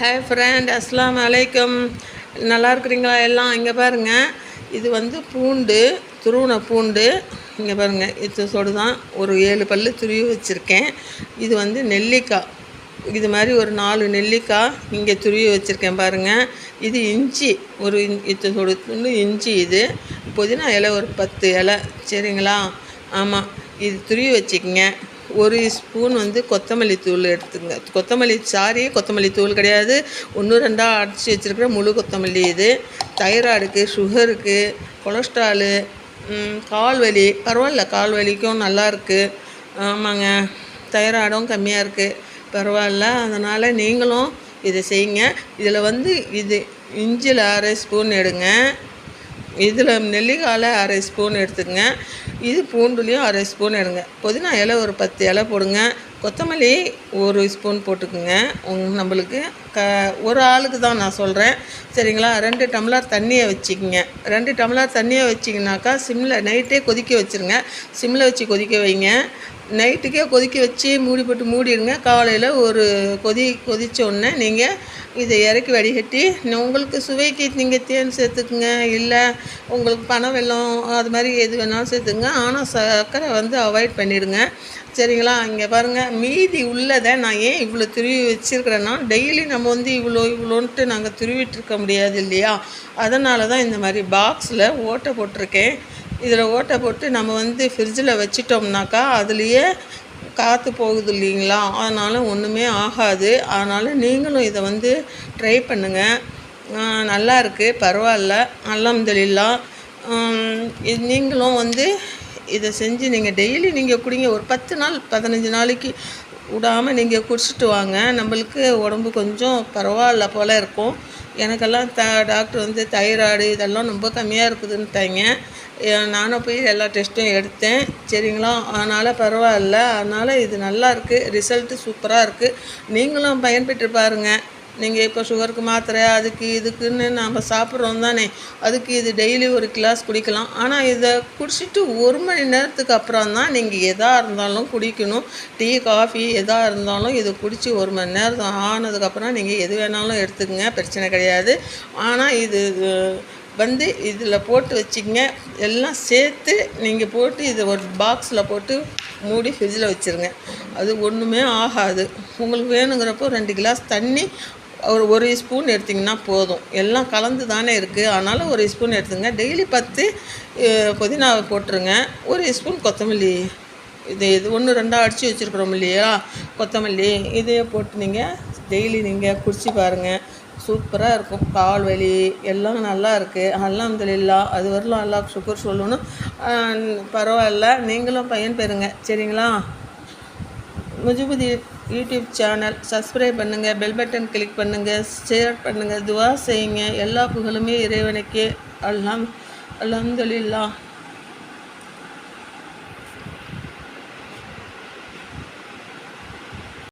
Hi friend அஸ்லாம் அலைக்கம் நல்லா இருக்கிறீங்களா எல்லாம்? இங்கே பாருங்கள் இது வந்து பூண்டு துருவின பூண்டு. இங்கே பாருங்கள் இது சொடு தான் ஒரு ஏழு பல்லு துருவி வச்சுருக்கேன். இது வந்து நெல்லிக்காய். இது மாதிரி ஒரு நாலு நெல்லிக்காய் இங்கே துருவி வச்சுருக்கேன் பாருங்கள் இது இஞ்சி. ஒரு இஞ்- இது சொடு துண்டு இஞ்சி இது. புதினா இலை ஒரு பத்து இலை. சரிங்களா? ஆமாம் இது துருவி வச்சுக்கங்க. ஒரு ஸ்பூன் வந்து கொத்தமல்லி தூள் எடுத்துங்க. கொத்தமல்லி சாரி கொத்தமல்லி தூள் கிடையாது. ஒன்று ரெண்டாக அடித்து வச்சுருக்கிற முழு கொத்தமல்லி இது. தைராய்டுக்கு சுகருக்கு கொலஸ்ட்ராலு கால் வலி பரவாயில்ல கால் வலிக்கும் நல்லா இருக்குது ஆமாங்க. தைராய்டும் கம்மியாக இருக்குது பரவாயில்ல. அதனால் நீங்களும் இதை செய்யுங்க. இதில் வந்து இது இஞ்சியில் அரை ஸ்பூன் எடுங்க. இதில் நெல்லிக்காயில் அரை ஸ்பூன் எடுத்துக்கங்க. இது பூண்டுலேயும் அரை ஸ்பூன் எடுங்க. புதினா இலை ஒரு பத்து இலை போடுங்க. கொத்தமல்லி ஒரு ஸ்பூன் போட்டுக்குங்க. நம்மளுக்கு க ஒரு ஆளுக்கு தான் நான் சொல்கிறேன். சரிங்களா? ரெண்டு டம்ளர் தண்ணியை வச்சுக்கிங்க. ரெண்டு டம்ளர் தண்ணியை வச்சிங்கனாக்கா சிம்மில் நைட்டே கொதிக்க வச்சுருங்க. சிம்மில் வச்சு கொதிக்க வைங்க. நைட்டுக்கே கொதிக்க வச்சு மூடி போட்டு மூடிடுங்க. காலையில் ஒரு கொதி கொதித்தோடனே நீங்கள் இதை இறக்கி வடிகட்டி உங்களுக்கு சுவைக்கு நீங்கள் தேன் சேர்த்துக்குங்க. இல்லை உங்களுக்கு பனை வெள்ளம் அது மாதிரி எது வேணாலும் சேர்த்துங்க ஆனால் சர்க்கரை வந்து அவாய்ட் பண்ணிவிடுங்க சரிங்களா? இங்கே பாருங்கள் மீதி உள்ளதை நான் ஏன் இவ்வளோ துருவி வச்சுருக்கிறேன்னா டெய்லி நம்ம வந்து இவ்வளோ இவ்வளோன்ட்டு நாங்கள் துருவிட்டு இருக்க முடியாது இல்லையா? அதனால தான் இந்த மாதிரி பாக்ஸில் ஓட்டை போட்டிருக்கேன். இதில் ஓட்டை போட்டு நம்ம வந்து ஃப்ரிட்ஜில் வச்சிட்டோம்னாக்கா அதுலேயே காற்று போகுது இல்லைங்களா? அதனால் ஒன்றுமே ஆகாது. அதனால் நீங்களும் இதை வந்து ட்ரை பண்ணுங்கள் நல்லா இருக்குது பரவாயில்ல. அல்ஹம்துலில்லா. இது நீங்களும் வந்து இதை செஞ்சு நீங்கள் டெய்லி நீங்கள் குடிங்க. ஒரு பத்து நாள் பதினஞ்சு நாளைக்கு விடாமல் நீங்கள் குடிச்சிட்டு வாங்க. நம்மளுக்கு உடம்பு கொஞ்சம் பரவாயில்ல போல் இருக்கும். எனக்கெல்லாம் த டாக்டர் வந்து தைராய்டு இதெல்லாம் ரொம்ப கம்மியாக இருக்குதுன்ட்டாங்க. நானும் போய் எல்லா டெஸ்ட்டும் எடுத்தேன். சரிங்களா? அதனால் பரவாயில்ல. அதனால் இது நல்லா இருக்குது ரிசல்ட்டு சூப்பராக இருக்குது நீங்களும் பயன்பெற்று பாருங்கள் நீங்கள் இப்போ சுகருக்கு மாத்திரை அதுக்கு இதுக்குன்னு நாம் சாப்பிட்றோம் தானே. அதுக்கு இது டெய்லி ஒரு கிளாஸ் குடிக்கலாம். ஆனால் இதை குடிச்சிட்டு ஒரு மணி நேரத்துக்கு அப்புறம் தான் நீங்கள் எதாக இருந்தாலும் குடிக்கணும். டீ காஃபி எதாக இருந்தாலும் இது குடித்து ஒரு மணி நேரம் ஆனதுக்கப்புறம் நீங்கள் எது வேணாலும் எடுத்துக்கங்க. பிரச்சனை கிடையாது. ஆனால் இது வந்து இதில் போட்டு வச்சுங்க எல்லாம் சேர்த்து நீங்கள் போட்டு இதை ஒரு பாக்ஸில் போட்டு மூடி ஃப்ரிட்ஜில் வச்சுருங்க. அது ஒன்றுமே ஆகாது. உங்களுக்கு வேணுங்கிறப்போ ரெண்டு கிளாஸ் தண்ணி ஒரு ஒரு ஸ்பூன் எடுத்திங்கன்னா போதும். எல்லாம் கலந்து தானே இருக்குது அதனால் ஒரு ஸ்பூன் எடுத்துங்க. டெய்லி பத்து புதினாவை போட்டுருங்க. ஒரு ஸ்பூன் கொத்தமல்லி. இது இது ஒன்று ரெண்டாக அடித்து வச்சுருக்குறோம் இல்லையா? கொத்தமல்லி. இதையே போட்டு நீங்கள் டெய்லி நீங்கள் குடிச்சு பாருங்கள் சூப்பராக இருக்கும். கால் வலி எல்லாம் நல்லா இருக்குது அல்ஹம்துலில்லா அது வரலாம். அல்லாஹ் சுகர் சொல்லணும். பரவாயில்ல. நீங்களும் பயன் பெறுங்க சரிங்களா? முஜிபுதி யூடியூப் சேனல் சப்ஸ்கிரைப் பண்ணுங்கள் பெல் பட்டன் கிளிக் பண்ணுங்கள் ஷேர் பண்ணுங்கள் துவா செய்யுங்க. எல்லா புகழுமே இறைவனுக்கே. அல்லாம் அல்ஹம்துலில்லா